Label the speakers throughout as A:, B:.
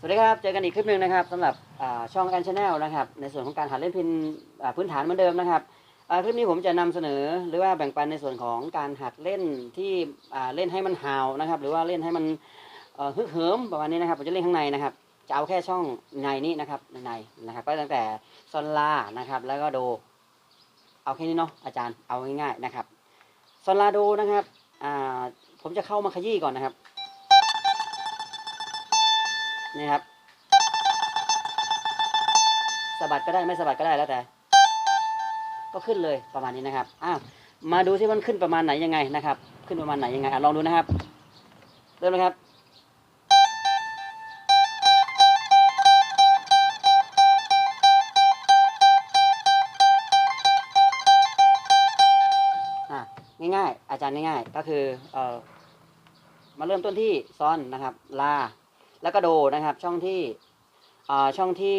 A: สวัสดีครับ เจอกันอีกคลิปหนึ่งนะครับสำหรับช่องแอนชาแนลนะครับ ในส่วนของการหัดเล่นพินพื้นฐานเหมือนเดิมนะครับคลิปนี้ผมจะนำเสนอหรือว่าแบ่งปันในส่วนของการหัดเล่นที่เล่นให้มันฮาวนะครับ หรือว่าเล่นให้มันฮึกเหิมประมาณนี้นะครับผมจะเล่นข้างในนะครับจะเอาแค่ช่องในนี้นะครับในนะครับ ก็ตั้งแต่ซอนลานะครับ แล้วก็โด เอาแค่นี้เนาะอาจารย์เอาง่ายๆนะครับซอนลาโดนะครับผมจะเข้ามาขยี้ก่อนนะครับ นี่ครับสะบัดก็ได้ไม่สะบัดก็ได้แล้วแต่ ก็ขึ้นเลยประมาณนี้นะครับอ้าวมาดูที่มันขึ้นประมาณไหนยังไงนะครับ ขึ้นประมาณไหนยังไงอลองดูนะครับ เริ่มเลยครับง่ายๆ อาจารย์ง่ายๆ ก็คือเออมาเริ่มต้นที่ซอนนะครับ ลา แล้วก็โดนะครับ ช่องที่อ่าช่องที่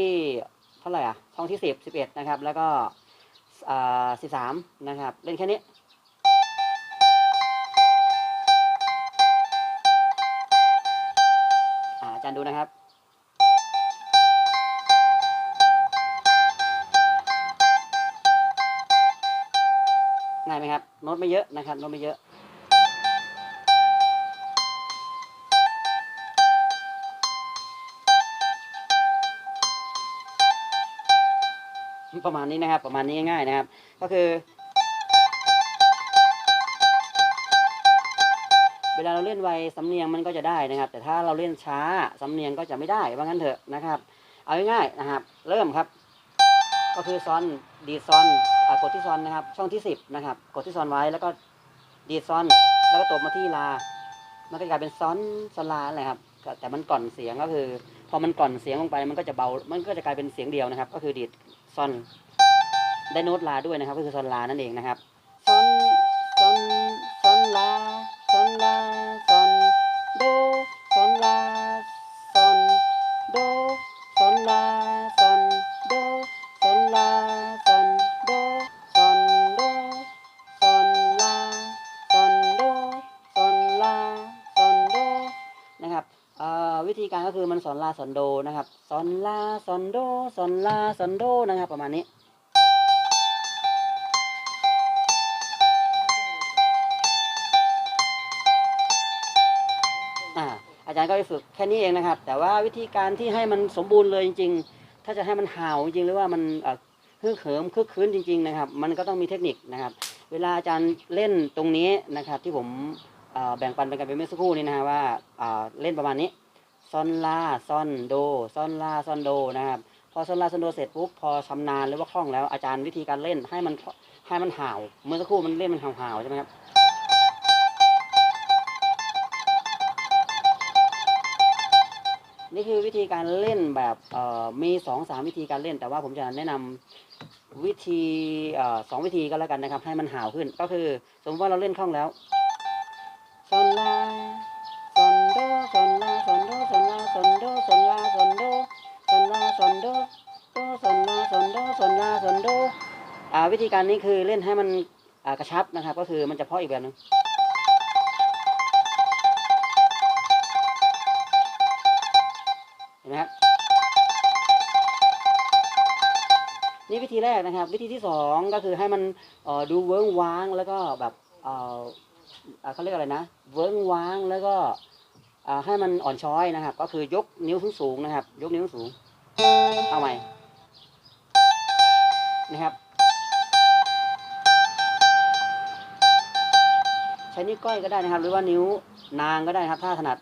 A: เท่าไหร่อะช่องที่สิบสิบเอ็ดนะครับ แล้วก็อ่าสิบสามนะครับ เล่นแค่นี้อ่าอาจารย์ดูนะครับง่ายไหมครับโน้ตไม่เยอะนะครับโน้ตไม่เยอะ ประมาณนี้นะครับ ประมาณนี้ง่ายๆนะครับ ก็คือ เวลาเราเล่นไวสำเนียงมันก็จะได้นะครับ แต่ถ้าเราเล่นช้าสำเนียงก็จะไม่ได้ว่างั้นเถอะนะครับ เอาง่ายๆนะครับ เริ่มครับ ก็คือซอนดีซอนอกดที่ซอนนะครับ ช่องที่สิบนะครับ กดที่ซอนไว้แล้วก็ดีซอน แล้วก็ตบมาที่ลา มันก็กลายเป็นซอนซอนลาอะไรครับแต่มันก่อนเสียงก็คือ พอมันก่อนเสียงลงไปมันก็จะเบา มันก็จะกลายเป็นเสียงเดียวนะครับ ก็คือดีด ซอนได้โน้ตลาด้วยนะครับ ก็คือซอนลานั่นเองนะครับซอนซอนซอนลาซอนลาซอนโดซอนลาซอนโดซอนลา วิธีการก็คือมันสอนลาสอนโดนะครับสอนลาสอนโดสอนลาสอนโดนะครับ ประมาณนี้อ่าอาจารย์ก็ไปฝึกแค่นี้เองนะครับ แต่ว่าวิธีการที่ให้มันสมบูรณ์เลยจริง ๆ ถ้าจะให้มันห่าวจริงๆหรือว่ามันเอ่อฮึกเหิมคึกคืนจริง ๆ นะครับ มันก็ต้องมีเทคนิคนะครับ เวลาอาจารย์เล่นตรงนี้นะครับ ที่ผมแบ่งปันไปกันเป็นเมื่อสักครู่นี้นะฮะว่าเล่นประมาณนี้ ซอนลาซอนโดซอนลาซอนโดนะครับพอซอนลาซอนโดเสร็จปุ๊บพอชำนาญหรือว่าคล่องแล้วอาจารย์วิธีการเล่นให้มันให้มันห่าวเมื่อสักครู่มันเล่นมันห่าวๆใช่ไหมครับนี่คือวิธีการเล่นแบบมีสองสามวิธีการเล่น แต่ว่าผมจะแนะนำวิธีสองวิธีก็แล้วกันนะครับ ให้มันห่าวขึ้นก็คือ สมมติว่าเราเล่นคล่องแล้วซอนลาซอนโดซอน วิธีการนี้คือเล่นให้มันกระชับนะครับ ก็คือมันจะเพาะอีกแบบหนึงเห็นไหมครับนี่วิธีแรกนะครับ วิธีที่สองก็คือให้มันดูเวิ้งว้างแล้วก็แบบเขาเรียกอะไรนะ เวิ้งว้างแล้วก็ให้มันอ่อนช้อยนะครับ ก็คือยกนิ้วสูงสูงๆนะครับ ยกนิ้วสูง เอาใหม่นะครับ ช้นิ้วก้อยก็ได้นะครับ หรือว่านิ้วนางก็ได้นะครับ ถ้าถนัด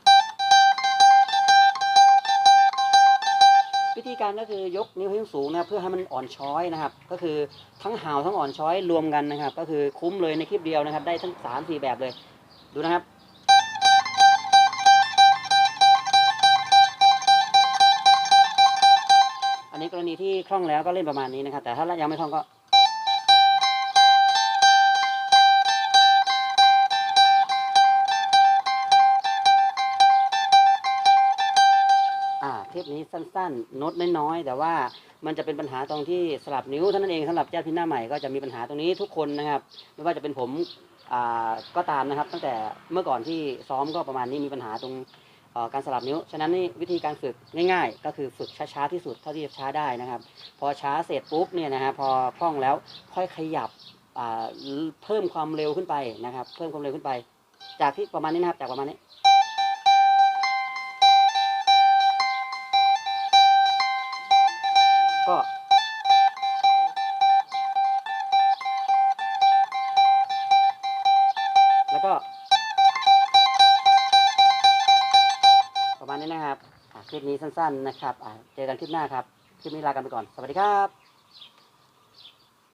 A: วิธีการก็คือยกนิ้วให้สูงนะครับเพื่อให้มันอ่อนช้อยนะครับ ก็คือทั้งหาวทั้งอ่อนช้อยรวมกันนะครับ ก็คือคุ้มเลยในคลิปเดียวนะครับ ได้ทั้งสามสี่แบบเลย ดูนะครับอันนี้กรณีที่คล่องแล้วก็เล่นประมาณนี้นะครับ แต่ถ้ายังไม่คล่องก็ อ่าคลิปนี้สั้นๆโน้ตน้อยๆแต่ว่ามันจะเป็นปัญหาตรงที่สลับนิ้วเท่านั้นเองสำหรับญาติพี่หน้าใหม่ก็จะมีปัญหาตรงนี้ทุกคนนะครับ ไม่ว่าจะเป็นผมอ่าก็ตามนะครับ ตั้งแต่เมื่อก่อนที่ซ้อมก็ประมาณนี้มีปัญหาตรงการสลับนิ้ว ฉะนั้นนี่วิธีการฝึกง่ายๆ ก็คือฝึกช้าๆที่สุดเท่าที่จะช้าได้นะครับ พอช้าเสร็จปุ๊บเนี่ยนะฮะพอคล่องแล้วค่อยขยับอ่าเพิ่มความเร็วขึ้นไปนะครับ เพิ่มความเร็วขึ้นไป จากที่ประมาณนี้นะครับจากประมาณนี้ ก็แล้วก็ ประมาณนี้นะครับคลิปนี้สั้นๆนะครับเจอกันคลิปหน้าครับ คลิปนี้ลากันไปก่อน สวัสดีครับ